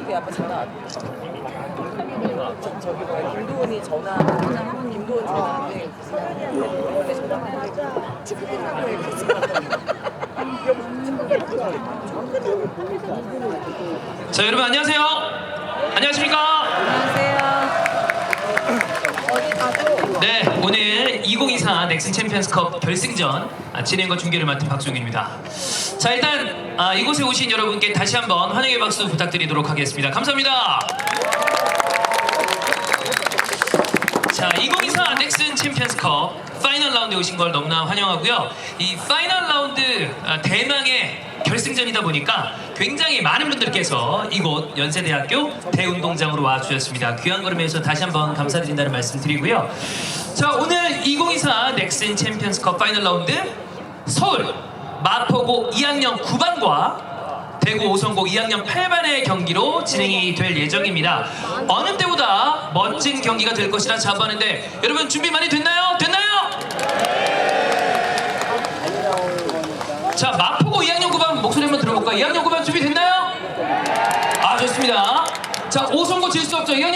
이게 아빠 전화 저, 저기 뭐야 김도훈이 전화 김도훈 전화인데 원래 전화 축구팬이라고 자 여러분 안녕하세요. 안녕하십니까? 안녕하세요 네 오늘 2024 넥슨 챔피언스컵 결승전 아, 진행과 중계를 맡은 박수용입니다. 자 일단 아, 이곳에 오신 여러분께 다시 한번 환영의 박수 부탁드리도록 하겠습니다. 감사합니다. 자 2024 넥슨 챔피언스컵 파이널 라운드에 오신 걸 너무나 환영하고요. 이 파이널 라운드 아, 대망의 결승전이다 보니까 굉장히 많은 분들께서 이곳 연세대학교 대운동장으로 와주셨습니다. 귀한 걸음에서 다시 한번 감사드린다는 말씀 드리고요. 자 오늘 2024 넥슨 챔피언스컵 파이널 라운드 서울 마포고 2학년 9반과 대구 오성고 2학년 8반의 경기로 진행이 될 예정입니다. 어느 때보다 멋진 경기가 될 것이라 자부하는데 여러분 준비 많이 됐나요? 됐나요? 자 마포고 2학년 9반 목소리 한번 들어볼까요? 2학년 9반 준비 됐나요? 아 좋습니다. 자 오성고 질 수 없죠. 2학년